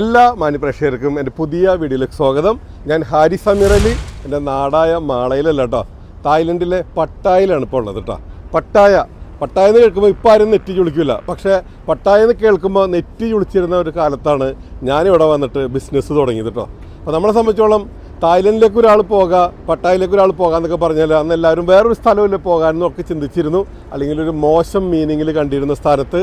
എല്ലാ മാന്യപ്രേക്ഷകർക്കും എന്റെ പുതിയ വീഡിയോയിലേക്ക് സ്വാഗതം. ഞാൻ ഹാരി സമീർ അലി എന്റെ നാടായ മാളയിലല്ല കേട്ടോ തായ്ലൻഡിലെ പട്ടായയിലാണ് ഇപ്പോൾ ഉള്ളത് കേട്ടോ പട്ടായ പട്ടായ എന്ന് കേൾക്കുമ്പോൾ ഇപ്പോൾ ആരും നെറ്റി ചുളിക്കില്ല പക്ഷേ പട്ടായ എന്ന് കേൾക്കുമ്പോൾ നെറ്റി ചുളിച്ചിരുന്ന ഒരു കാലത്താണ് ഞാനിവിടെ വന്നിട്ട് ബിസിനസ് തുടങ്ങിയത് കേട്ടോ അപ്പോൾ നമ്മളെ സംബന്ധിച്ചോളം തായ്ലൻഡിലേക്ക് ഒരാൾ പോകുക പട്ടായയിലേക്ക് ഒരാൾ പോകുക എന്നൊക്കെ പറഞ്ഞാൽ അന്ന് എല്ലാവരും വേറൊരു സ്ഥലമില്ല ഒക്കെ ചിന്തിച്ചിരുന്നു. അല്ലെങ്കിൽ ഒരു മോശം മീനിങ്ങിൽ കണ്ടിരുന്ന സ്ഥലത്ത്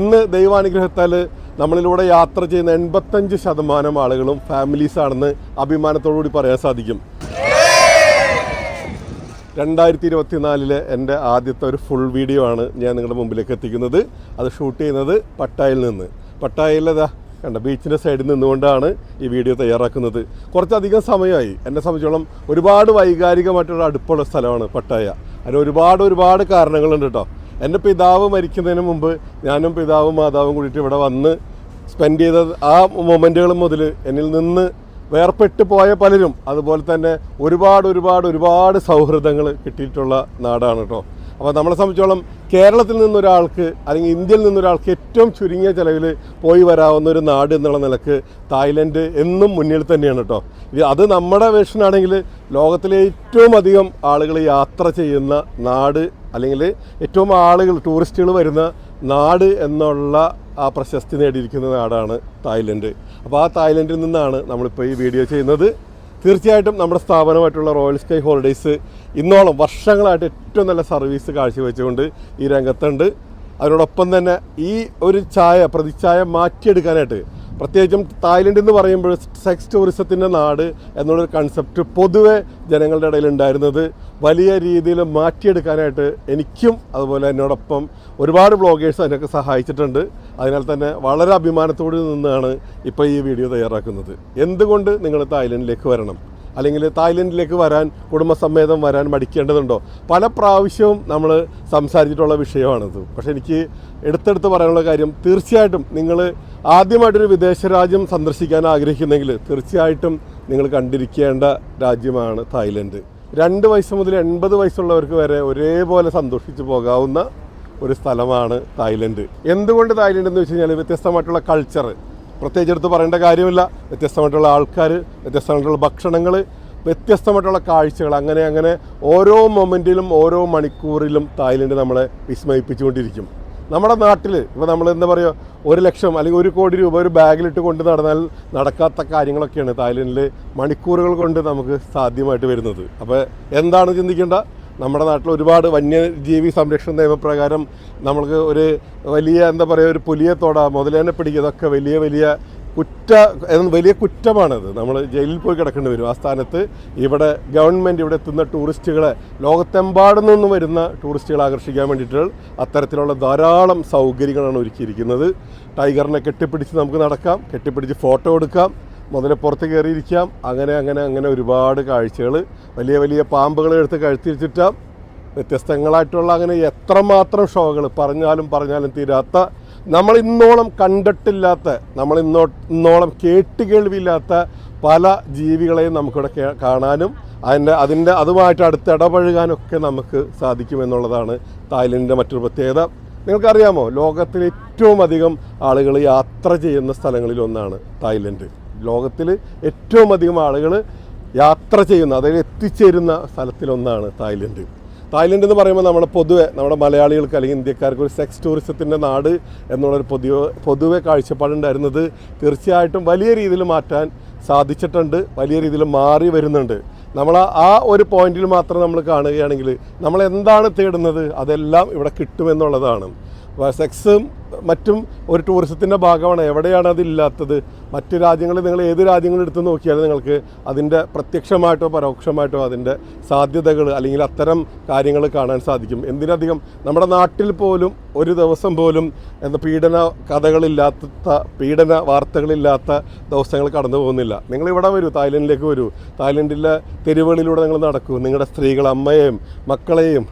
ഇന്ന് ദൈവാനുഗ്രഹത്താൽ നമ്മളിലൂടെ യാത്ര ചെയ്യുന്ന എൺപത്തഞ്ച് ശതമാനം ആളുകളും ഫാമിലീസ് ആണെന്ന് അഭിമാനത്തോടു കൂടി പറയാൻ സാധിക്കും. രണ്ടായിരത്തി ഇരുപത്തിനാലിലെ എന്റെ ആദ്യത്തെ ഒരു ഫുൾ വീഡിയോ ആണ് ഞാൻ നിങ്ങളുടെ മുമ്പിലേക്ക് എത്തിക്കുന്നത്. അത് ഷൂട്ട് ചെയ്യുന്നത് പട്ടായയിൽ നിന്ന്. പട്ടായയിലതാ കണ്ട ബീച്ചിന്റെ സൈഡിൽ നിന്നുകൊണ്ടാണ് ഈ വീഡിയോ തയ്യാറാക്കുന്നത്. കുറച്ചധികം സമയമായി. എന്നെ സംബന്ധിച്ചോളം ഒരുപാട് വൈകാരികമായിട്ടുള്ള അടുപ്പുള്ള സ്ഥലമാണ് പട്ടായ. അതിന് ഒരുപാട് ഒരുപാട് കാരണങ്ങളുണ്ട് കേട്ടോ. എന്റെ പിതാവ് മരിക്കുന്നതിന് മുമ്പ് ഞാനും പിതാവും മാതാവും കൂടിയിട്ട് ഇവിടെ വന്ന് സ്പെൻഡ് ചെയ്ത ആ മൊമെന്റുകൾ മുതൽ എന്നിൽ നിന്ന് വേർപെട്ട് പോയ പലരും അതുപോലെ തന്നെ ഒരുപാട് ഒരുപാട് ഒരുപാട് സൗഹൃദങ്ങൾ കിട്ടിയിട്ടുള്ള നാടാണ് കേട്ടോ അപ്പോൾ നമ്മളെ സംബന്ധിച്ചോളം കേരളത്തിൽ നിന്നൊരാൾക്ക് അല്ലെങ്കിൽ ഇന്ത്യയിൽ നിന്നൊരാൾക്ക് ഏറ്റവും ചുരുങ്ങിയ ചിലവിൽ പോയി വരാവുന്ന ഒരു നാട് എന്നുള്ള നിലയ്ക്ക് തായ്ലൻഡ് എന്നും മുന്നിൽ തന്നെയാണ് കേട്ടോ അത് നമ്മുടെ വേഷനാണെങ്കിൽ ലോകത്തിലെ ഏറ്റവും അധികം ആളുകൾ യാത്ര ചെയ്യുന്ന നാട് അല്ലെങ്കിൽ ഏറ്റവും ആളുകൾ ടൂറിസ്റ്റുകൾ വരുന്ന നാട് എന്നുള്ള ആ പ്രശസ്തി നേടിയിരിക്കുന്ന നാടാണ് തായ്ലൻഡ്. അപ്പോൾ ആ തായ്ലൻഡിൽ നിന്നാണ് നമ്മളിപ്പോൾ ഈ വീഡിയോ ചെയ്യുന്നത്. തീർച്ചയായിട്ടും നമ്മുടെ സ്ഥാപനമായിട്ടുള്ള റോയൽ സ്കൈ ഹോളിഡേയ്സ് ഇന്നോളം വർഷങ്ങളായിട്ട് ഏറ്റവും നല്ല സർവീസ് കാഴ്ചവെച്ചുകൊണ്ട് ഈ രംഗത്തുണ്ട്. അതിനോടൊപ്പം തന്നെ ഈ ഒരു ചായ പ്രതിച്ഛായ മാറ്റിയെടുക്കാനായിട്ട് പ്രത്യേകിച്ചും തായ്ലൻഡ് എന്ന് പറയുമ്പോൾ സെക്സ് ടൂറിസത്തിന്റെ നാട് എന്നുള്ളൊരു കൺസെപ്റ്റ് പൊതുവെ ജനങ്ങളുടെ ഇടയിൽ ഉണ്ടായിരുന്നത് വലിയ രീതിയിൽ മാറ്റിയെടുക്കാനായിട്ട് എനിക്കും അതുപോലെ എന്നോടൊപ്പം ഒരുപാട് ബ്ലോഗേഴ്സ് അതിനൊക്കെ സഹായിച്ചിട്ടുണ്ട്. അതിനാൽ തന്നെ വളരെ അഭിമാനത്തോടെ നിന്നാണ് ഇപ്പോൾ ഈ വീഡിയോ തയ്യാറാക്കുന്നത്. എന്തുകൊണ്ട് നിങ്ങൾ തായ്ലൻഡിലേക്ക് വരണം? അല്ലെങ്കിൽ തായ്ലൻഡിലേക്ക് വരാൻ കുടുംബസമേതം വരാൻ മടിക്കേണ്ടതുണ്ടോ? പല പ്രാവശ്യവും നമ്മൾ സംസാരിച്ചിട്ടുള്ള വിഷയമാണിത്. പക്ഷേ എനിക്ക് എടുത്തെടുത്ത് പറയാനുള്ള കാര്യം തീർച്ചയായിട്ടും നിങ്ങൾ ആദ്യമായിട്ടൊരു വിദേശ രാജ്യം സന്ദർശിക്കാൻ ആഗ്രഹിക്കുന്നെങ്കിൽ തീർച്ചയായിട്ടും നിങ്ങൾ കണ്ടിരിക്കേണ്ട രാജ്യമാണ് തായ്ലൻഡ്. രണ്ട് വയസ്സ് മുതൽ എൺപത് വയസ്സുള്ളവർക്ക് വരെ ഒരേപോലെ സന്തോഷിച്ച് പോകാവുന്ന ഒരു സ്ഥലമാണ് തായ്ലൻഡ്. എന്തുകൊണ്ട് തായ്ലൻഡ് എന്ന് വെച്ച് കഴിഞ്ഞാൽ വ്യത്യസ്തമായിട്ടുള്ള കൾച്ചർ പ്രത്യേകിച്ച് എടുത്ത് പറയേണ്ട കാര്യമില്ല. വ്യത്യസ്തമായിട്ടുള്ള ആൾക്കാർ വ്യത്യസ്തമായിട്ടുള്ള ഭക്ഷണങ്ങൾ വ്യത്യസ്തമായിട്ടുള്ള കാഴ്ചകൾ അങ്ങനെ അങ്ങനെ ഓരോ മൊമെന്റിലും ഓരോ മണിക്കൂറിലും തായ്ലൻഡ് നമ്മളെ വിസ്മയിപ്പിച്ചുകൊണ്ടിരിക്കും. നമ്മുടെ നാട്ടിൽ ഇപ്പോൾ നമ്മൾ എന്താ പറയുക ഒരു ലക്ഷം അല്ലെങ്കിൽ ഒരു കോടി രൂപ ഒരു ബാഗിലിട്ട് കൊണ്ട് നടന്നാൽ നടക്കാത്ത കാര്യങ്ങളൊക്കെയാണ് തായ്ലൻഡിൽ മണിക്കൂറുകൾ കൊണ്ട് നമുക്ക് സാധ്യമായിട്ട് വരുന്നത്. അപ്പോൾ എന്താണ് ചിന്തിക്കേണ്ട? നമ്മുടെ നാട്ടിൽ ഒരുപാട് വന്യജീവി സംരക്ഷണ നിയമപ്രകാരം നമ്മൾക്ക് ഒരു വലിയ എന്താ പറയുക ഒരു പുലിയെ തോട മുതലേനെ പിടിക്കുക ഇതൊക്കെ വലിയ വലിയ കുറ്റ വലിയ കുറ്റമാണത്. നമ്മൾ ജയിലിൽ പോയി കിടക്കേണ്ടി വരും. ആ സ്ഥാനത്ത് ഇവിടെ ഗവൺമെന്റ് ഇവിടെ എത്തുന്ന ടൂറിസ്റ്റുകളെ ലോകത്തെമ്പാടും നിന്നും വരുന്ന ടൂറിസ്റ്റുകളെ ആകർഷിക്കാൻ വേണ്ടിയിട്ട് അത്തരത്തിലുള്ള ധാരാളം സൗകര്യങ്ങളാണ് ഒരുക്കിയിരിക്കുന്നത്. ടൈഗറിനെ കെട്ടിപ്പിടിച്ച് നമുക്ക് നടക്കാം. കെട്ടിപ്പിടിച്ച് ഫോട്ടോ എടുക്കാം. മുതലെ പുറത്ത് കയറിയിരിക്കാം. അങ്ങനെ അങ്ങനെ അങ്ങനെ ഒരുപാട് കാഴ്ചകൾ വലിയ വലിയ പാമ്പുകൾ എടുത്ത് കഴുത്തിരിച്ചിട്ടാം വ്യത്യസ്തങ്ങളായിട്ടുള്ള അങ്ങനെ എത്രമാത്രം ഷോകൾ പറഞ്ഞാലും പറഞ്ഞാലും തീരാത്ത നമ്മൾ ഇന്നോളം കണ്ടിട്ടില്ലാത്ത നമ്മൾ ഇന്നോ ഇന്നോളം കേട്ട് കേൾവിയില്ലാത്ത പല ജീവികളെയും നമുക്കിവിടെ കാണാനും അതിന്റെ അതിന്റെ അതുമായിട്ട് അടുത്ത് ഇടപഴകാനൊക്കെ നമുക്ക് സാധിക്കുമെന്നുള്ളതാണ് തായ്ലൻഡിന്റെ മറ്റൊരു പ്രത്യേകത. നിങ്ങൾക്കറിയാമോ ലോകത്തിൽ ഏറ്റവും അധികം ആളുകൾ യാത്ര ചെയ്യുന്ന സ്ഥലങ്ങളിൽ ഒന്നാണ് തായ്ലൻഡ്. ലോകത്തിൽ ഏറ്റവും അധികം ആളുകൾ യാത്ര ചെയ്യുന്ന അതായത് എത്തിച്ചേരുന്ന സ്ഥലത്തിലൊന്നാണ് തായ്ലൻഡ്. തായ്ലൻഡ് എന്ന് പറയുമ്പോൾ നമ്മുടെ പൊതുവെ നമ്മുടെ മലയാളികൾക്ക് അല്ലെങ്കിൽ ഇന്ത്യക്കാർക്ക് ഒരു സെക്സ് ടൂറിസത്തിന്റെ നാട് എന്നുള്ളൊരു പൊതുവെ പൊതുവെ കാഴ്ചപ്പാടുണ്ടായിരുന്നത് തീർച്ചയായിട്ടും വലിയ രീതിയിൽ മാറ്റാൻ സാധിച്ചിട്ടുണ്ട് വലിയ രീതിയിൽ മാറി വരുന്നുണ്ട്. നമ്മൾ ആ- ഒരു പോയിന്റിൽ മാത്രം നമ്മൾ കാണുകയാണെങ്കിൽ നമ്മൾ എന്താണ് തേടുന്നത് അതെല്ലാം ഇവിടെ കിട്ടുമെന്നുള്ളതാണ്. സെക്സും മറ്റും ഒരു ടൂറിസത്തിന്റെ ഭാഗമാണ്. എവിടെയാണ് അതില്ലാത്തത് മറ്റ് രാജ്യങ്ങളിൽ നിങ്ങൾ ഏത് രാജ്യങ്ങളെടുത്ത് നോക്കിയാലും നിങ്ങൾക്ക് അതിന്റെ പ്രത്യക്ഷമായിട്ടോ പരോക്ഷമായിട്ടോ അതിന്റെ സാധ്യതകൾ അല്ലെങ്കിൽ അത്തരം കാര്യങ്ങൾ കാണാൻ സാധിക്കും. എന്തിനധികം നമ്മുടെ നാട്ടിൽ പോലും ഒരു ദിവസം പോലും എന്താ പീഡന കഥകളില്ലാത്ത പീഡന വാർത്തകളില്ലാത്ത ദിവസങ്ങൾ കടന്നു പോകുന്നില്ല. നിങ്ങൾ ഇവിടെ വരൂ തായ്ലൻഡിലേക്ക് വരൂ. തായ്ലൻഡിലെ തെരുവുകളിലൂടെ നിങ്ങൾ നടക്കൂ. നിങ്ങളുടെ സ്ത്രീകൾ അമ്മയെയും മക്കളെയും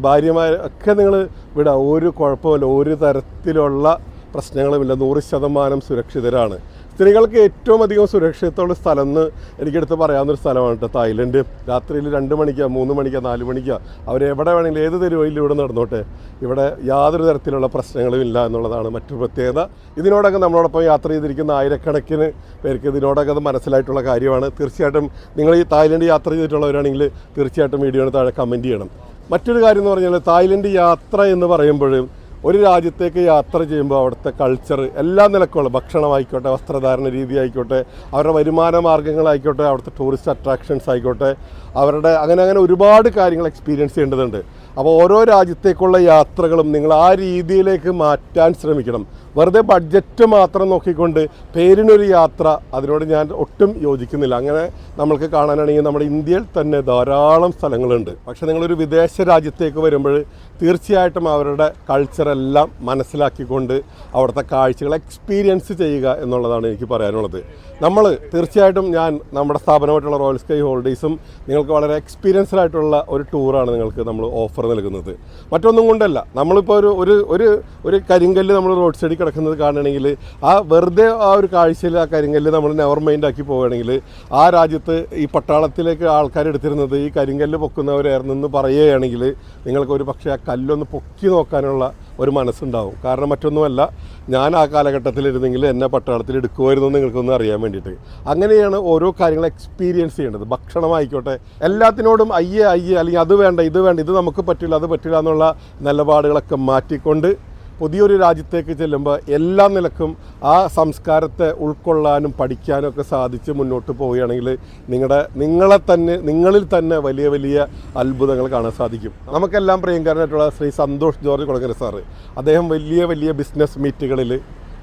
ഭാര്യമാരെ ഒക്കെ നിങ്ങൾ വിടാം. ഒരു കുഴപ്പമില്ല ഒരു തരത്തിലുള്ള പ്രശ്നങ്ങളുമില്ല നൂറ് ശതമാനം സുരക്ഷിതരാണ്. സ്ത്രീകൾക്ക് ഏറ്റവും അധികം സുരക്ഷിതമുള്ള സ്ഥലം എന്ന് എനിക്കെടുത്ത് പറയാവുന്നൊരു സ്ഥലമാണ് കേട്ടോ തായ്ലൻഡ്. രാത്രിയിൽ രണ്ട് മണിക്കോ മൂന്ന് മണിക്കോ നാല് മണിക്കോ. അവരെവിടെ വേണമെങ്കിലും ഏത് തെരുവയിലും ഇവിടെ നടന്നോട്ടെ. ഇവിടെ യാതൊരു തരത്തിലുള്ള പ്രശ്നങ്ങളും ഇല്ല എന്നുള്ളതാണ് മറ്റൊരു പ്രത്യേകത. ഇതിനോടൊക്കെ നമ്മളോടൊപ്പം യാത്ര ചെയ്തിരിക്കുന്ന ആയിരക്കണക്കിന് പേർക്ക് ഇതിനോടൊക്കെ അത് മനസ്സിലായിട്ടുള്ള കാര്യമാണ്. തീർച്ചയായിട്ടും നിങ്ങൾ ഈ തായ്ലൻഡ് യാത്ര ചെയ്തിട്ടുള്ളവരാണെങ്കിൽ തീർച്ചയായിട്ടും വീഡിയോയുടെ താഴെ കമന്റ് ചെയ്യണം. മറ്റൊരു കാര്യം എന്ന് പറഞ്ഞാൽ തായ്ലൻഡ് യാത്ര എന്ന് പറയുമ്പോൾ ഒരു രാജ്യത്തേക്ക് യാത്ര ചെയ്യുമ്പോൾ അവിടുത്തെ കൾച്ചർ എല്ലാ നിലക്കുള്ള ഭക്ഷണമായിക്കോട്ടെ വസ്ത്രധാരണ രീതി ആയിക്കോട്ടെ അവരുടെ വരുമാന മാർഗങ്ങളായിക്കോട്ടെ അവിടുത്തെ ടൂറിസ്റ്റ് അട്രാക്ഷൻസ് ആയിക്കോട്ടെ അവരുടെ അങ്ങനെ അങ്ങനെ ഒരുപാട് കാര്യങ്ങൾ എക്സ്പീരിയൻസ് ചെയ്യേണ്ടതുണ്ട്. അപ്പോൾ ഓരോ രാജ്യത്തേക്കുള്ള യാത്രകളും നിങ്ങൾ ആ രീതിയിലേക്ക് മാറ്റാൻ ശ്രമിക്കണം. വെറുതെ ബഡ്ജറ്റ് മാത്രം നോക്കിക്കൊണ്ട് പേരിനൊരു യാത്ര അതിനോട് ഞാൻ ഒട്ടും യോജിക്കുന്നില്ല. അങ്ങനെ നമ്മൾക്ക് കാണാനാണെങ്കിൽ നമ്മുടെ ഇന്ത്യയിൽ തന്നെ ധാരാളം സ്ഥലങ്ങളുണ്ട്. പക്ഷേ നിങ്ങളൊരു വിദേശ രാജ്യത്തേക്ക് വരുമ്പോൾ തീർച്ചയായിട്ടും അവരുടെ കൾച്ചറെല്ലാം മനസ്സിലാക്കിക്കൊണ്ട് അവിടുത്തെ കാഴ്ചകൾ എക്സ്പീരിയൻസ് ചെയ്യുക എന്നുള്ളതാണ് എനിക്ക് പറയാനുള്ളത്. നമ്മൾ തീർച്ചയായിട്ടും ഞാൻ നമ്മുടെ സ്ഥാപനമായിട്ടുള്ള റോയൽ സ്കൈ ഹോളിഡേയ്സും നിങ്ങൾക്ക് വളരെ എക്സ്പീരിയൻസ്ഡ് ആയിട്ടുള്ള ഒരു ടൂറാണ് നിങ്ങൾക്ക് നമ്മൾ ഓഫർ നൽകുന്നത്. മറ്റൊന്നും കൊണ്ടല്ല. നമ്മളിപ്പോൾ ഒരു ഒരു ഒരു കരിങ്കല്ല് നമ്മൾ റോഡ് സൈഡിൽ കിടക്കുന്നത് കാണുകയാണെങ്കിൽ ആ വെറുതെ ആ ഒരു കാഴ്ചയിൽ ആ കരിങ്കല്ല് നമ്മൾ നെവർ മൈൻഡ് ആക്കി പോവുകയാണെങ്കിൽ ആ രാജ്യത്ത് ഈ പട്ടാളത്തിലേക്ക് ആൾക്കാർ എടുത്തിരുന്നത് ഈ കരിങ്കല്ല് പൊക്കുന്നവരായിരുന്നു എന്ന് പറയുകയാണെങ്കിൽ നിങ്ങൾക്ക് ഒരു പക്ഷേ ആ കല്ലൊന്ന് പൊക്കി നോക്കാനുള്ള ഒരു മനസ്സുണ്ടാവും. കാരണം മറ്റൊന്നുമല്ല ഞാൻ ആ കാലഘട്ടത്തിലിരുന്നെങ്കിൽ എന്നെ പട്ടാളത്തിൽ എടുക്കുമായിരുന്നു എന്ന് നിങ്ങൾക്കൊന്ന് അറിയാൻ വേണ്ടിയിട്ട്. അങ്ങനെയാണ് ഓരോ കാര്യങ്ങൾ എക്സ്പീരിയൻസ് ചെയ്യേണ്ടത്. ഭക്ഷണമായിക്കോട്ടെ എല്ലാത്തിനോടും അയ്യേ അയ്യേ അല്ലെങ്കിൽ അത് വേണ്ട ഇത് വേണ്ട ഇത് നമുക്ക് പറ്റില്ല അത് പറ്റില്ല എന്നുള്ള നിലപാടുകളൊക്കെ മാറ്റിക്കൊണ്ട് പുതിയൊരു രാജ്യത്തേക്ക് ചെല്ലുമ്പോൾ എല്ലാ നിലക്കും ആ സംസ്കാരത്തെ ഉൾക്കൊള്ളാനും പഠിക്കാനും ഒക്കെ സാധിച്ച് മുന്നോട്ട് പോവുകയാണെങ്കിൽ നിങ്ങളുടെ നിങ്ങളെ തന്നെ നിങ്ങളിൽ തന്നെ വലിയ വലിയ അത്ഭുതങ്ങൾ കാണാൻ സാധിക്കും. നമുക്കെല്ലാം പ്രിയങ്കരനായിട്ടുള്ള ശ്രീ സന്തോഷ് ജോർജ് കുളങ്ങര സാറ്. അദ്ദേഹം വലിയ വലിയ ബിസിനസ് മീറ്റുകളിൽ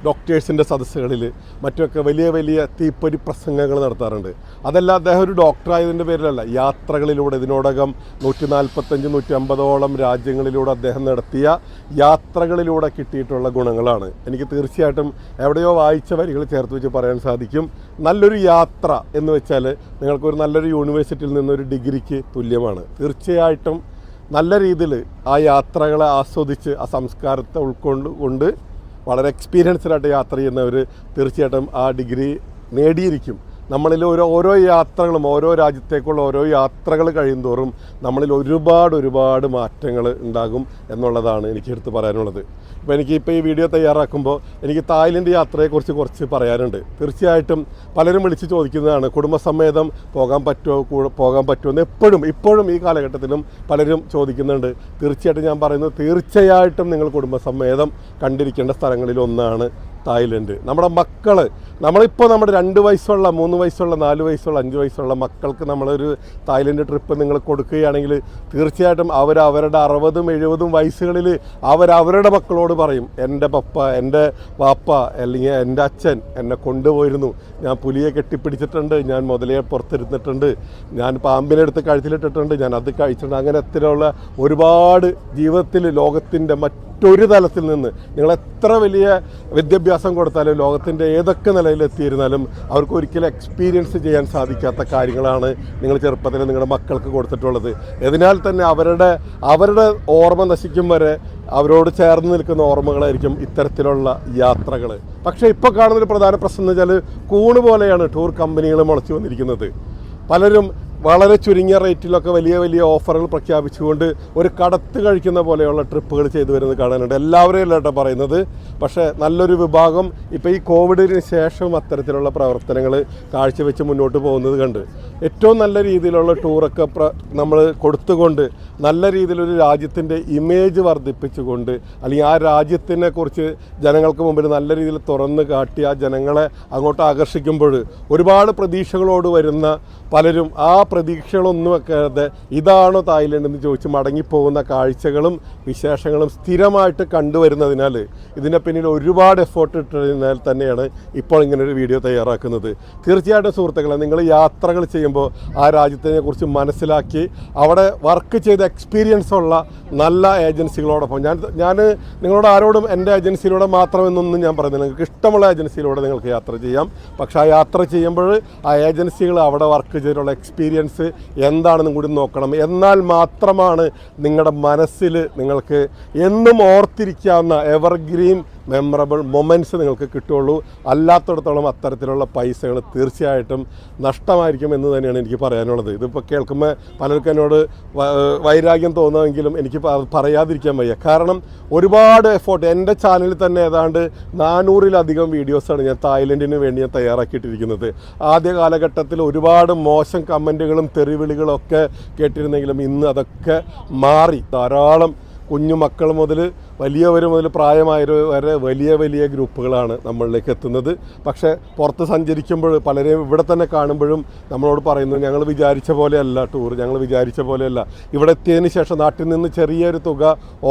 ഡോക്ടേഴ്സിന്റെ സദസ്സുകളിൽ മറ്റൊക്കെ വലിയ വലിയ തീപ്പൊരി പ്രസംഗങ്ങൾ നടത്താറുണ്ട്. അതല്ല അദ്ദേഹം ഒരു ഡോക്ടറായതിന്റെ പേരിലല്ല യാത്രകളിലൂടെ ഇതിനോടകം നൂറ്റി നാൽപ്പത്തഞ്ച് നൂറ്റി അമ്പതോളം രാജ്യങ്ങളിലൂടെ അദ്ദേഹം നടത്തിയ യാത്രകളിലൂടെ കിട്ടിയിട്ടുള്ള ഗുണങ്ങളാണ്. എനിക്ക് തീർച്ചയായിട്ടും എവിടെയോ വായിച്ച വരികൾ ചേർത്ത് വെച്ച് പറയാൻ സാധിക്കും. നല്ലൊരു യാത്ര എന്ന് വെച്ചാൽ നിങ്ങൾക്കൊരു നല്ലൊരു യൂണിവേഴ്സിറ്റിയിൽ നിന്നൊരു ഡിഗ്രിക്ക് തുല്യമാണ്. തീർച്ചയായിട്ടും നല്ല രീതിയിൽ ആ യാത്രകളെ ആസ്വദിച്ച് ആ സംസ്കാരത്തെ ഉൾക്കൊണ്ട് കൊണ്ട് വളരെ എക്സ്പീരിയൻസ്ഡായിട്ട് യാത്ര ചെയ്യുന്നവർ തീർച്ചയായിട്ടും ആ ഡിഗ്രി നേടിയിരിക്കും. നമ്മളിൽ ഓരോ ഓരോ യാത്രകളും ഓരോ രാജ്യത്തേക്കുള്ള ഓരോ യാത്രകൾ കഴിയുന്തോറും നമ്മളിൽ ഒരുപാട് ഒരുപാട് മാറ്റങ്ങൾ ഉണ്ടാകും എന്നുള്ളതാണ് എനിക്ക് എടുത്ത് പറയാനുള്ളത്. ഇപ്പോൾ എനിക്ക് ഇപ്പോൾ ഈ വീഡിയോ തയ്യാറാക്കുമ്പോൾ എനിക്ക് തായ്ലൻഡ് യാത്രയെക്കുറിച്ച് കുറച്ച് പറയാനുണ്ട്. തീർച്ചയായിട്ടും പലരും വിളിച്ച് ചോദിക്കുന്നതാണ് കുടുംബസമേതം പോകാൻ പറ്റുമോ പോകാൻ പറ്റുമോ എന്ന് എപ്പോഴും ഇപ്പോഴും ഈ കാലഘട്ടത്തിലും പലരും ചോദിക്കുന്നുണ്ട്. തീർച്ചയായിട്ടും ഞാൻ പറയുന്നത് തീർച്ചയായിട്ടും നിങ്ങൾ കുടുംബസമേതം കണ്ടിരിക്കേണ്ട സ്ഥലങ്ങളിൽ ഒന്നാണ് തായ്ലൻഡ്. നമ്മുടെ മക്കൾ നമ്മളിപ്പോൾ നമ്മുടെ രണ്ട് വയസ്സുള്ള മൂന്ന് വയസ്സുള്ള നാല് വയസ്സുള്ള അഞ്ച് വയസ്സുള്ള മക്കൾക്ക് നമ്മളൊരു തായ്ലൻഡ് ട്രിപ്പ് നിങ്ങൾ കൊടുക്കുകയാണെങ്കിൽ തീർച്ചയായിട്ടും അവർ അവരുടെ അറുപതും എഴുപതും വയസ്സുകളിൽ അവരവരുടെ മക്കളോട് പറയും എന്റെ പപ്പ എന്റെ വാപ്പ അല്ലെങ്കിൽ എന്റെ അച്ഛൻ എന്നെ കൊണ്ടുപോയിരുന്നു. ഞാൻ പുലിയെ കെട്ടിപ്പിടിച്ചിട്ടുണ്ട് ഞാൻ മുതലയെ പുറത്തിരുന്നിട്ടുണ്ട് ഞാൻ പാമ്പിനെ എടുത്ത് കഴുത്തിലിട്ടിട്ടുണ്ട് ഞാൻ അത് കഴിച്ചിട്ടുണ്ട്. അങ്ങനെ ഒരുപാട് ജീവിതത്തിൽ ലോകത്തിന്റെ മറ്റൊരു തലത്തിൽ നിന്ന് നിങ്ങൾ എത്ര വലിയ വിദ്യാഭ്യാസം കൊടുത്താലും ലോകത്തിന്റെ ഏതൊക്കെ നിലയിൽ എത്തിയിരുന്നാലും അവർക്ക് ഒരിക്കലും എക്സ്പീരിയൻസ് ചെയ്യാൻ സാധിക്കാത്ത കാര്യങ്ങളാണ് നിങ്ങൾ ചെറുപ്പത്തിൽ നിങ്ങളുടെ മക്കൾക്ക് കൊടുത്തിട്ടുള്ളത്. അതിനാൽ തന്നെ അവരുടെ അവരുടെ ഓർമ്മ നശിക്കും വരെ അവരോട് ചേർന്ന് നിൽക്കുന്ന ഓർമ്മകളായിരിക്കും ഇത്തരത്തിലുള്ള യാത്രകൾ. പക്ഷേ ഇപ്പോൾ കാണുന്നൊരു പ്രധാന പ്രശ്നം എന്ന് വെച്ചാൽ കൂണ് പോലെയാണ് ടൂർ കമ്പനികൾ മുളച്ചു വന്നിരിക്കുന്നത്. പലരും വളരെ ചുരുങ്ങിയ റേറ്റിലൊക്കെ വലിയ വലിയ ഓഫറുകൾ പ്രഖ്യാപിച്ചുകൊണ്ട് ഒരു കടത്ത് കഴിക്കുന്ന പോലെയുള്ള ട്രിപ്പുകൾ ചെയ്തു വരുന്നത് കാണാനുണ്ട്. എല്ലാവരെയും അല്ല കേട്ടോ പറയുന്നത് പക്ഷേ നല്ലൊരു വിഭാഗം ഇപ്പോൾ ഈ കോവിഡിന് ശേഷം അത്തരത്തിലുള്ള പ്രവർത്തനങ്ങൾ കാഴ്ചവെച്ച് മുന്നോട്ട് പോകുന്നത് കണ്ട്. ഏറ്റവും നല്ല രീതിയിലുള്ള ടൂറൊക്കെ പ്ര നമ്മൾ കൊടുത്തുകൊണ്ട് നല്ല രീതിയിലൊരു രാജ്യത്തിന്റെ ഇമേജ് വർദ്ധിപ്പിച്ചുകൊണ്ട് അല്ലെങ്കിൽ ആ രാജ്യത്തിനെ കുറിച്ച് ജനങ്ങൾക്ക് മുമ്പിൽ നല്ല രീതിയിൽ തുറന്ന് കാട്ടി ആ ജനങ്ങളെ അങ്ങോട്ട് ആകർഷിക്കുമ്പോൾ ഒരുപാട് പ്രതീക്ഷകളോട് വരുന്ന പലരും ആ പ്രതീക്ഷകളൊന്നും വെക്കാതെ ഇതാണോ തായ്ലൻഡ് എന്ന് ചോദിച്ച് മടങ്ങിപ്പോകുന്ന കാഴ്ചകളും വിശേഷങ്ങളും സ്ഥിരമായിട്ട് കണ്ടുവരുന്നതിനാൽ ഇതിനെ പിന്നിൽ ഒരുപാട് എഫേർട്ട് ഇട്ടതിനാൽ തന്നെയാണ് ഇപ്പോൾ ഇങ്ങനെ ഒരു വീഡിയോ തയ്യാറാക്കുന്നത്. തീർച്ചയായിട്ടും സുഹൃത്തുക്കളെ നിങ്ങൾ യാത്രകൾ ചെയ്യുമ്പോൾ ആ രാജ്യത്തിനെ കുറിച്ച് മനസ്സിലാക്കി അവിടെ വർക്ക് ചെയ്ത എക്സ്പീരിയൻസ് ഉള്ള നല്ല ഏജൻസികളോടൊപ്പം ഞാൻ ഞാൻ നിങ്ങളോട് ആരോടും എന്റെ ഏജൻസിയിലൂടെ മാത്രമെന്നൊന്നും ഞാൻ പറയുന്നില്ല. നിങ്ങൾക്ക് ഇഷ്ടമുള്ള ഏജൻസിയിലൂടെ നിങ്ങൾക്ക് യാത്ര ചെയ്യാം. പക്ഷേ ആ യാത്ര ചെയ്യുമ്പോൾ ആ ഏജൻസികൾ അവിടെ വർക്ക് ചെയ്തിട്ടുള്ള എക്സ്പീരിയൻസ് എന്താണെന്നും കൂടി നോക്കണം. എന്നാൽ മാത്രമാണ് നിങ്ങളുടെ മനസ്സിൽ നിങ്ങൾക്ക് എന്നും ഓർത്തിരിക്കാവുന്ന എവർഗ്രീൻ മെമ്മറബിൾ മൊമെന്റ്സ് നിങ്ങൾക്ക് കിട്ടുള്ളൂ അല്ലാത്തടത്തോളം അത്തരത്തിലുള്ള പൈസകൾ തീർച്ചയായിട്ടും നഷ്ടമായിരിക്കും എന്ന് തന്നെയാണ് എനിക്ക് പറയാനുള്ളത്. ഇതിപ്പോൾ കേൾക്കുമ്പോൾ പലർക്കും എന്നോട് വൈരാഗ്യം തോന്നുമെങ്കിലും എനിക്ക് പറയാതിരിക്കാൻ വയ്യ. കാരണം ഒരുപാട് എഫോർട്ട് എന്റെ ചാനലിൽ തന്നെ ഏതാണ്ട് നാനൂറിലധികം വീഡിയോസാണ് ഞാൻ തായ്ലൻഡിന് വേണ്ടി ഞാൻ തയ്യാറാക്കിയിട്ടിരിക്കുന്നത്. ആദ്യ കാലഘട്ടത്തിൽ ഒരുപാട് മോശം കമന്റുകളും തെറിവിളികളും ഒക്കെ കേട്ടിരുന്നെങ്കിലും ഇന്ന് അതൊക്കെ മാറി. ധാരാളം കുഞ്ഞു മക്കൾ മുതൽ വലിയവർ മുതൽ പ്രായമായവർ വരെ വലിയ വലിയ ഗ്രൂപ്പുകളാണ് നമ്മളിലേക്ക് എത്തുന്നത്. പക്ഷേ പുറത്ത് സഞ്ചരിക്കുമ്പോൾ പലരെയും ഇവിടെ തന്നെ കാണുമ്പോഴും നമ്മളോട് പറയുന്നു ഞങ്ങൾ വിചാരിച്ച പോലെയല്ല ടൂർ ഞങ്ങൾ വിചാരിച്ച പോലെയല്ല. ഇവിടെ എത്തിയതിന് ശേഷം നാട്ടിൽ നിന്ന് ചെറിയൊരു തുക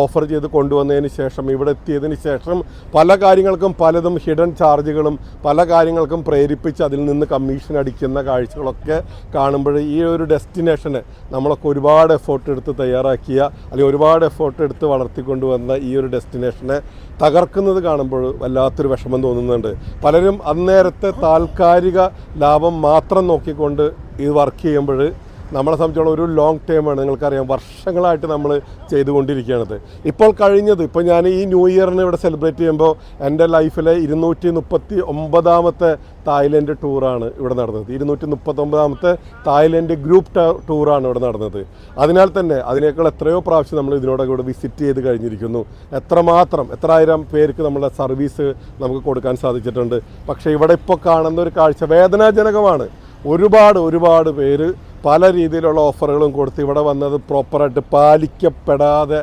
ഓഫർ ചെയ്ത് കൊണ്ടുവന്നതിന് ശേഷം ഇവിടെ എത്തിയതിന് ശേഷം പല കാര്യങ്ങൾക്കും പലതും ഹിഡൻ ചാർജുകളും പല കാര്യങ്ങൾക്കും പ്രേരിപ്പിച്ച് അതിൽ നിന്ന് കമ്മീഷൻ അടിക്കുന്ന കാഴ്ചകളൊക്കെ കാണുമ്പോൾ ഈ ഒരു ഡെസ്റ്റിനേഷന് നമ്മളൊക്കെ ഒരുപാട് എഫേർട്ട് എടുത്ത് തയ്യാറാക്കിയ അല്ലെങ്കിൽ ഒരുപാട് എഫേർട്ട് എടുത്ത് വളർത്തിക്കൊണ്ടുവന്ന ഈ ഒരു ഡെസ്റ്റിനേഷനെ തകർക്കുന്നത് കാണുമ്പോൾ വല്ലാത്തൊരു വിഷമം തോന്നുന്നുണ്ട്. പലരും അന്നേരത്തെ താൽക്കാലിക ലാഭം മാത്രം നോക്കിക്കൊണ്ട് ഇത് വർക്ക് ചെയ്യുമ്പോൾ നമ്മളെ സംബന്ധിച്ചോളം ഒരു ലോങ് ടേമാണ് നിങ്ങൾക്കറിയാം വർഷങ്ങളായിട്ട് നമ്മൾ ചെയ്തുകൊണ്ടിരിക്കുകയാണത്. ഇപ്പോൾ കഴിഞ്ഞത് ഇപ്പോൾ ഞാൻ ഈ ന്യൂ ഇയറിന് ഇവിടെ സെലിബ്രേറ്റ് ചെയ്യുമ്പോൾ എന്റെ ലൈഫിലെ ഇരുന്നൂറ്റി മുപ്പത്തി ഒമ്പതാമത്തെ തായ്ലൻഡ് ടൂറാണ് ഇവിടെ നടന്നത്. ഇരുന്നൂറ്റി മുപ്പത്തൊമ്പതാമത്തെ തായ്ലൻഡ് ഗ്രൂപ്പ് ടൂറാണ് ഇവിടെ നടന്നത്. അതിനാൽ തന്നെ അതിനേക്കാൾ എത്രയോ പ്രാവശ്യം നമ്മൾ ഇതിനോടൊക്കെ ഇവിടെ വിസിറ്റ് ചെയ്ത് കഴിഞ്ഞിരിക്കുന്നു. എത്രമാത്രം എത്ര ആയിരം പേർക്ക് നമ്മുടെ സർവീസ് നമുക്ക് കൊടുക്കാൻ സാധിച്ചിട്ടുണ്ട്. പക്ഷേ ഇവിടെ ഇപ്പോൾ കാണുന്ന ഒരു കാഴ്ച വേദനാജനകമാണ്. ഒരുപാട് ഒരുപാട് പേര് പല രീതിയിലുള്ള ഓഫറുകളും കൊടുത്ത് ഇവിടെ വന്നത് പ്രോപ്പറായിട്ട് പാലിക്കപ്പെടാതെ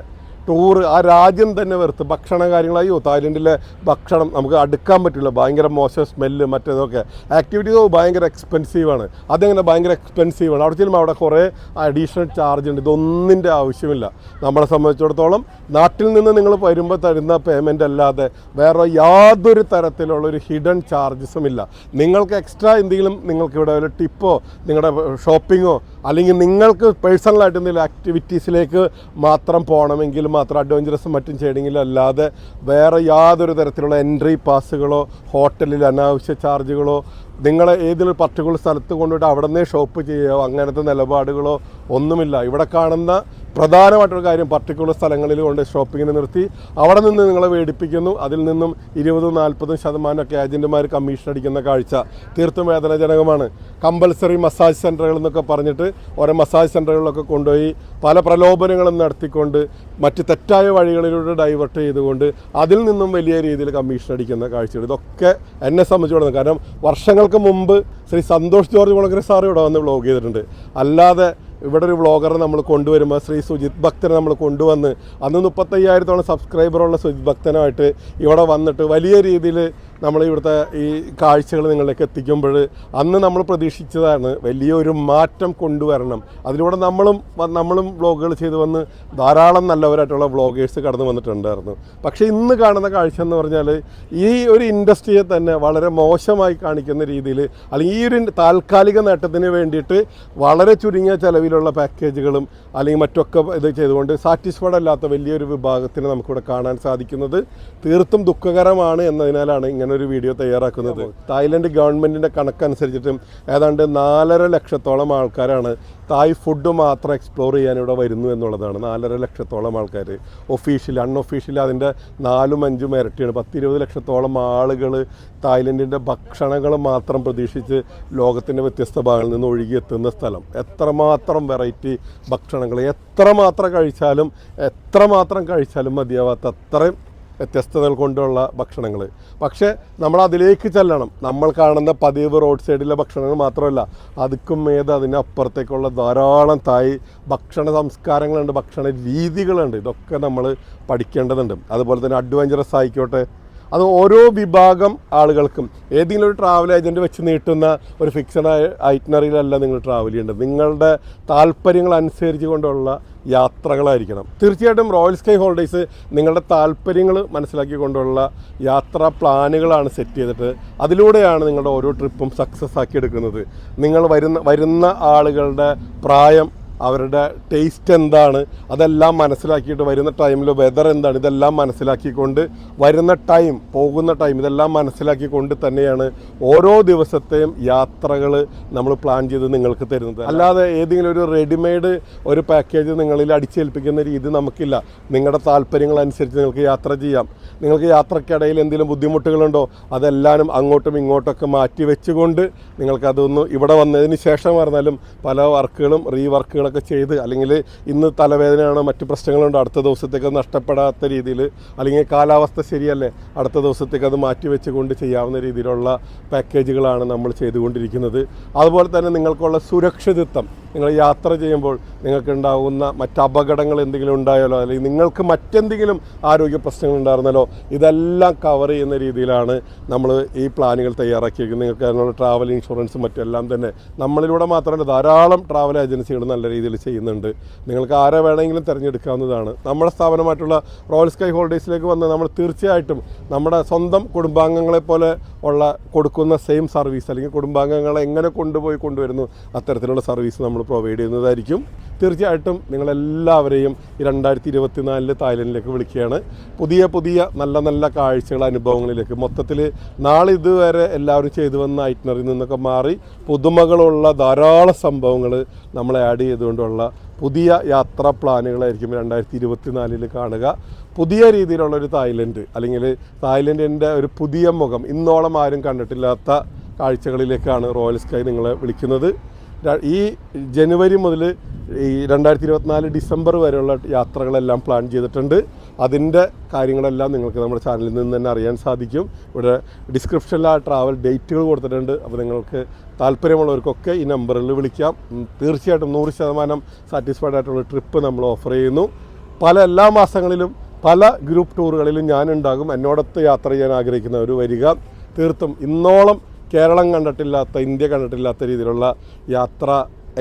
ടൂറ് ആ രാജ്യം തന്നെ വെറുത്ത് ഭക്ഷണ കാര്യങ്ങളായോ. തായ്ലൻഡിലെ ഭക്ഷണം നമുക്ക് അടുക്കാൻ പറ്റില്ല. ഭയങ്കര മോശം സ്മെല്ല് മറ്റേതൊക്കെ. ആക്ടിവിറ്റീസ് ഭയങ്കര എക്സ്പെൻസീവാണ് അതെങ്ങനെ ഭയങ്കര എക്സ്പെൻസീവാണ് അവിടെ ചെല്ലുമ്പോൾ അവിടെ കുറേ അഡീഷണൽ ചാർജ് ഉണ്ട്. ഇതൊന്നിന്റെ ആവശ്യമില്ല. നമ്മളെ സംബന്ധിച്ചിടത്തോളം നാട്ടിൽ നിന്ന് നിങ്ങൾ വരുമ്പോൾ തരുന്ന പേയ്മെന്റ് അല്ലാതെ വേറെ യാതൊരു തരത്തിലുള്ള ഒരു ഹിഡൻ ചാർജസും ഇല്ല. നിങ്ങൾക്ക് എക്സ്ട്രാ എന്തെങ്കിലും നിങ്ങൾക്ക് ഇവിടെ ഒരു ടിപ്പോ നിങ്ങളുടെ ഷോപ്പിങ്ങോ അല്ലെങ്കിൽ നിങ്ങൾക്ക് പേഴ്സണലായിട്ട് എന്തെങ്കിലും ആക്ടിവിറ്റീസിലേക്ക് മാത്രം പോകണമെങ്കിൽ മാത്രം അഡ്വഞ്ചറസും മറ്റും ചെയ്യണമെങ്കിലും അല്ലാതെ വേറെ യാതൊരു തരത്തിലുള്ള എൻട്രി പാസ്സുകളോ ഹോട്ടലിൽ അനാവശ്യ ചാർജുകളോ നിങ്ങളെ ഏതൊരു പർട്ടിക്കുലർ സ്ഥലത്ത് കൊണ്ടുപോയിട്ട് അവിടെ നിന്നേ ഷോപ്പ് ചെയ്യുകയോ അങ്ങനത്തെ നിലപാടുകളോ ഒന്നുമില്ല. ഇവിടെ കാണുന്ന പ്രധാനമായിട്ടൊരു കാര്യം പർട്ടിക്കുലർ സ്ഥലങ്ങളിൽ കൊണ്ട് ഷോപ്പിങ്ങിന് നിർത്തി. അവിടെ നിന്ന് നിങ്ങളെ വേടിപ്പിക്കുന്നു. അതിൽ നിന്നും ഇരുപതും നാൽപ്പതും ശതമാനമൊക്കെ ഏജന്റുമാർ കമ്മീഷൻ അടിക്കുന്ന കാഴ്ച തീർത്തും വേദനാജനകമാണ്. കമ്പൽസറി മസാജ് സെന്ററുകൾ എന്നൊക്കെ പറഞ്ഞിട്ട് ഓരോ മസാജ് സെന്ററുകളിലൊക്കെ കൊണ്ടുപോയി പല പ്രലോഭനങ്ങളും നടത്തിക്കൊണ്ട് മറ്റ് തെറ്റായ വഴികളിലൂടെ ഡൈവേർട്ട് ചെയ്തുകൊണ്ട് അതിൽ നിന്നും വലിയ രീതിയിൽ കമ്മീഷൻ അടിക്കുന്ന കാഴ്ചകൾ. ഇതൊക്കെ എന്നെ സംബന്ധിച്ചിടത്തോളം കാരണം വർഷങ്ങൾക്ക് മുമ്പ് ശ്രീ സന്തോഷ് ജോർജ് മുളകര സാർ ഇവിടെ വന്ന് വ്ലോഗ് ചെയ്തിട്ടുണ്ട്. അല്ലാതെ ഇവിടെ ഒരു വ്ളോഗറെ നമ്മൾ കൊണ്ടുവരുമ്പോൾ ശ്രീ സുജിത് ഭക്തനെ നമ്മൾ കൊണ്ടുവന്ന് അന്ന് മുപ്പത്തയ്യായിരത്തോളം സബ്സ്ക്രൈബറുള്ള സുജിത് ഭക്തനായിട്ട് ഇവിടെ വന്നിട്ട് വലിയ രീതിയിൽ നമ്മൾ ഇവിടുത്തെ ഈ കാഴ്ചകൾ നിങ്ങളിലേക്ക് എത്തിക്കുമ്പോൾ അന്ന് നമ്മൾ പ്രതീക്ഷിച്ചതാണ് വലിയൊരു മാറ്റം കൊണ്ടുവരണം. അതിലൂടെ നമ്മളും നമ്മളും വ്ളോഗുകൾ ചെയ്തു വന്ന് ധാരാളം നല്ലവരായിട്ടുള്ള വ്ളോഗേഴ്സ് കടന്നു വന്നിട്ടുണ്ടായിരുന്നു. പക്ഷേ ഇന്ന് കാണുന്ന കാഴ്ച എന്ന് പറഞ്ഞാൽ ഈ ഒരു ഇൻഡസ്ട്രിയെ തന്നെ വളരെ മോശമായി കാണിക്കുന്ന രീതിയിൽ അല്ലെങ്കിൽ ഈ ഒരു താൽക്കാലിക നേട്ടത്തിന് വേണ്ടിയിട്ട് വളരെ ചുരുങ്ങിയ ചെലവിലുള്ള പാക്കേജുകളും അല്ലെങ്കിൽ മറ്റൊക്കെ ഇത് ചെയ്തുകൊണ്ട് സാറ്റിസ്ഫൈഡ് അല്ലാത്ത വലിയൊരു വിഭാഗത്തിന് നമുക്കിവിടെ കാണാൻ സാധിക്കുന്നത് തീർത്തും ദുഃഖകരമാണ് എന്നതിനാലാണ് ഇങ്ങനെ ഒരു വീഡിയോ തയ്യാറാക്കുന്നത്. തായ്ലൻഡ് ഗവൺമെന്റിന്റെ കണക്കനുസരിച്ചിട്ടും ഏതാണ്ട് നാലര ലക്ഷത്തോളം ആൾക്കാരാണ് തായ് ഫുഡ് മാത്രം എക്സ്പ്ലോർ ചെയ്യാൻ ഇവിടെ വരുന്നു എന്നുള്ളതാണ്. നാലര ലക്ഷത്തോളം ആൾക്കാർ. ഒഫീഷ്യൽ അൺഒഫീഷ്യൽ അതിന്റെ നാലും അഞ്ചും ഇരട്ടിയാണ്. പത്തിരുപത് ലക്ഷത്തോളം ആളുകൾ തായ്ലൻഡിന്റെ ഭക്ഷണങ്ങൾ മാത്രം പ്രതീക്ഷിച്ച് ലോകത്തിന്റെ വ്യത്യസ്ത ഭാഗങ്ങളിൽ നിന്ന് ഒഴുകിയെത്തുന്ന സ്ഥലം. എത്രമാത്രം വെറൈറ്റി ഭക്ഷണങ്ങൾ എത്രമാത്രം കഴിച്ചാലും എത്രമാത്രം കഴിച്ചാലും മതിയാവാത്ത അത്രയും വ്യത്യസ്തതകൾ കൊണ്ടുള്ള ഭക്ഷണങ്ങൾ. പക്ഷേ നമ്മൾ അതിലേക്ക് ചെല്ലണം. നമ്മൾ കാണുന്ന പതിവ് റോഡ് സൈഡിലെ ഭക്ഷണങ്ങൾ മാത്രമല്ല അതുക്കും ഏത് അതിനപ്പുറത്തേക്കുള്ള ധാരാളം തായ് ഭക്ഷണ സംസ്കാരങ്ങളുണ്ട് ഭക്ഷണ രീതികളുണ്ട്. ഇതൊക്കെ നമ്മൾ പഠിക്കേണ്ടതുണ്ട്. അതുപോലെ തന്നെ അഡ്വഞ്ചറസ് ആയിക്കോട്ടെ അത് ഓരോ വിഭാഗം ആളുകൾക്കും. ഏതെങ്കിലും ഒരു ട്രാവൽ ഏജന്റ് വെച്ച് നീട്ടുന്ന ഒരു ഫിക്സഡ് ഐറ്റിനറിയിലല്ല നിങ്ങൾ ട്രാവൽ ചെയ്യേണ്ടത്. നിങ്ങളുടെ താല്പര്യങ്ങൾ അനുസരിച്ച് കൊണ്ടുള്ള യാത്രകളായിരിക്കണം. തീർച്ചയായിട്ടും റോയൽ സ്കൈ ഹോളിഡേയ്സ് നിങ്ങളുടെ താല്പര്യങ്ങൾ മനസ്സിലാക്കി കൊണ്ടുള്ള യാത്രാ പ്ലാനുകളാണ് സെറ്റ് ചെയ്തിട്ട് അതിലൂടെയാണ് നിങ്ങളുടെ ഓരോ ട്രിപ്പും സക്സസ് ആക്കി എടുക്കുന്നത് നിങ്ങൾ വരുന്ന വരുന്ന ആളുകളുടെ പ്രായം അവരുടെ ടേസ്റ്റ് എന്താണ്? അതെല്ലാം മനസ്സിലാക്കിയിട്ട് വരുന്ന ടൈമിൽ വെതർ എന്താണ്? ഇതെല്ലാം മനസ്സിലാക്കിക്കൊണ്ട് വരുന്ന ടൈം പോകുന്ന ടൈം ഇതെല്ലാം മനസ്സിലാക്കിക്കൊണ്ട് തന്നെയാണ് ഓരോ ദിവസത്തെയും യാത്രകൾ നമ്മൾ പ്ലാൻ ചെയ്ത് നിങ്ങൾക്ക് തരുന്നത്. അല്ലാതെ ഏതെങ്കിലും ഒരു റെഡിമെയ്ഡ് ഒരു പാക്കേജ് നിങ്ങളിൽ അടിച്ചേൽപ്പിക്കുന്ന രീതി നമുക്കില്ല. നിങ്ങളുടെ താല്പര്യങ്ങൾ അനുസരിച്ച് നിങ്ങൾക്ക് യാത്ര ചെയ്യാം. നിങ്ങൾക്ക് യാത്രക്കിടയിൽ എന്തെങ്കിലും ബുദ്ധിമുട്ടുകളുണ്ടോ? അതെല്ലാവരും അങ്ങോട്ടും ഇങ്ങോട്ടൊക്കെ മാറ്റി വെച്ചുകൊണ്ട് നിങ്ങൾക്കതൊന്ന് ഇവിടെ വന്നതിന് ശേഷം പറഞ്ഞാലും പല വർക്കുകളും റീ വർക്കുകളൊക്കെ ചെയ്ത് അല്ലെങ്കിൽ ഇന്ന് തലവേദനയാണോ മറ്റു പ്രശ്നങ്ങളുണ്ട് അടുത്ത ദിവസത്തേക്ക് നഷ്ടപ്പെടാത്ത രീതിയിൽ അല്ലെങ്കിൽ കാലാവസ്ഥ ശരിയല്ലേ അടുത്ത ദിവസത്തേക്ക് അത് മാറ്റി വെച്ചുകൊണ്ട് ചെയ്യാവുന്ന രീതിയിലുള്ള പാക്കേജുകളാണ് നമ്മൾ ചെയ്തുകൊണ്ടിരിക്കുന്നത്. അതുപോലെ തന്നെ നിങ്ങൾക്കുള്ള സുരക്ഷിതത്വം. നിങ്ങൾ യാത്ര ചെയ്യുമ്പോൾ നിങ്ങൾക്കുണ്ടാകുന്ന മറ്റ് അപകടങ്ങൾ എന്തെങ്കിലും ഉണ്ടായാലോ അല്ലെങ്കിൽ നിങ്ങൾക്ക് മറ്റെന്തെങ്കിലും ആരോഗ്യ പ്രശ്നങ്ങൾ ഉണ്ടായിരുന്നാലോ ഇതെല്ലാം കവർ ചെയ്യുന്ന രീതിയിലാണ് നമ്മൾ ഈ പ്ലാനുകൾ തയ്യാറാക്കിയിരിക്കുന്നത്. നിങ്ങൾക്ക് അതിനുള്ള ട്രാവൽ ഇൻഷുറൻസും മറ്റെല്ലാം തന്നെ നമ്മളിലൂടെ മാത്രമല്ല ധാരാളം ട്രാവൽ ഏജൻസികൾ നല്ല രീതിയിൽ ചെയ്യുന്നുണ്ട്. നിങ്ങൾക്ക് ആരെ വേണമെങ്കിലും തിരഞ്ഞെടുക്കാവുന്നതാണ്. നമ്മുടെ സ്ഥാപനമായിട്ടുള്ള റോയൽ സ്കൈ ഹോൾഡേഴ്സിലേക്ക് വന്ന് നമ്മൾ തീർച്ചയായിട്ടും നമ്മുടെ സ്വന്തം കുടുംബാംഗങ്ങളെ പോലെ ഉള്ള കൊടുക്കുന്ന സെയിം സർവീസ് അല്ലെങ്കിൽ കുടുംബാംഗങ്ങളെ എങ്ങനെ കൊണ്ടുപോയി കൊണ്ടുവരുന്നു അത്തരത്തിലുള്ള സർവീസ് നമ്മൾ പ്രൊവൈഡ് ചെയ്യുന്നതായിരിക്കും. തീർച്ചയായിട്ടും നിങ്ങളെല്ലാവരെയും ഈ രണ്ടായിരത്തി ഇരുപത്തിനാലിൽ തായ്ലൻഡിലേക്ക് വിളിക്കുകയാണ്. പുതിയ പുതിയ നല്ല നല്ല കാഴ്ചകൾ അനുഭവങ്ങളിലേക്ക്. മൊത്തത്തിൽ നാളെ ഇതുവരെ എല്ലാവരും ചെയ്തു വന്ന ഐറ്റിനറിൽ നിന്നൊക്കെ മാറി പുതുമകളുള്ള ധാരാളം സംഭവങ്ങൾ നമ്മൾ ആഡ് ചെയ്തുകൊണ്ടുള്ള പുതിയ യാത്രാ പ്ലാനുകളായിരിക്കും രണ്ടായിരത്തി ഇരുപത്തിനാലിൽ കാണുക. പുതിയ രീതിയിലുള്ള ഒരു തായ്ലൻഡ് അല്ലെങ്കിൽ തായ്ലൻഡിന്റെ ഒരു പുതിയ മുഖം ഇന്നോളം ആരും കണ്ടിട്ടില്ലാത്ത കാഴ്ചകളിലേക്കാണ് റോയൽ സ്കൈ നിങ്ങളെ വിളിക്കുന്നത്. ഈ ജനുവരി മുതൽ ഈ രണ്ടായിരത്തി ഇരുപത്തിനാല് ഡിസംബർ വരെയുള്ള യാത്രകളെല്ലാം പ്ലാൻ ചെയ്തിട്ടുണ്ട്. അതിന്റെ കാര്യങ്ങളെല്ലാം നിങ്ങൾക്ക് നമ്മുടെ ചാനലിൽ നിന്ന് തന്നെ അറിയാൻ സാധിക്കും. ഇവിടെ ഡിസ്ക്രിപ്ഷനിൽ ആ ട്രാവൽ ഡേറ്റുകൾ കൊടുത്തിട്ടുണ്ട്. അപ്പോൾ നിങ്ങൾക്ക് താല്പര്യമുള്ളവർക്കൊക്കെ ഈ നമ്പറിൽ വിളിക്കാം. തീർച്ചയായിട്ടും നൂറ് ശതമാനം സാറ്റിസ്ഫൈഡ് ആയിട്ടുള്ള ട്രിപ്പ് നമ്മൾ ഓഫർ ചെയ്യുന്നു. പല എല്ലാ മാസങ്ങളിലും പല ഗ്രൂപ്പ് ടൂറുകളിലും ഞാനുണ്ടാകും. എന്നോടൊത്ത് യാത്ര ചെയ്യാൻ ആഗ്രഹിക്കുന്നവർ വരിക. തീർത്തും ഇന്നോളം കേരളം കണ്ടിട്ടില്ലാത്ത ഇന്ത്യ കണ്ടിട്ടില്ലാത്ത രീതിയിലുള്ള യാത്ര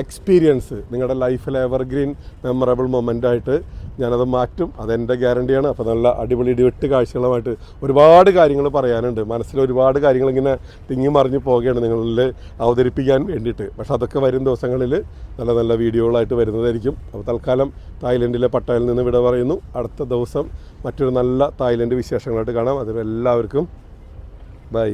എക്സ്പീരിയൻസ് നിങ്ങളുടെ ലൈഫിലെ എവർഗ്രീൻ മെമ്മറബിൾ മൊമെന്റ് ആയിട്ട് ഞാനത് മാറ്റും. അതെന്റെ ഗ്യാരണ്ടിയാണ് അപ്പോൾ നല്ല അടിപൊളി ഇടിവെട്ട് കാഴ്ചകളുമായിട്ട് ഒരുപാട് കാര്യങ്ങൾ പറയാനുണ്ട്. മനസ്സിൽ ഒരുപാട് കാര്യങ്ങൾ ഇങ്ങനെ തിങ്ങി മറിഞ്ഞ് പോവുകയാണ് നിങ്ങളിൽ അവതരിപ്പിക്കാൻ വേണ്ടിയിട്ട്. പക്ഷേ അതൊക്കെ വരും ദിവസങ്ങളിൽ നല്ല നല്ല വീഡിയോകളായിട്ട് വരുന്നതായിരിക്കും. അപ്പോൾ തൽക്കാലം തായ്ലൻഡിലെ പട്ടായിൽ നിന്ന് വിട പറയുന്നു. അടുത്ത ദിവസം മറ്റൊരു നല്ല തായ്ലൻഡ് വിശേഷങ്ങളായിട്ട് കാണാം. അതിൽ എല്ലാവർക്കും ബൈ.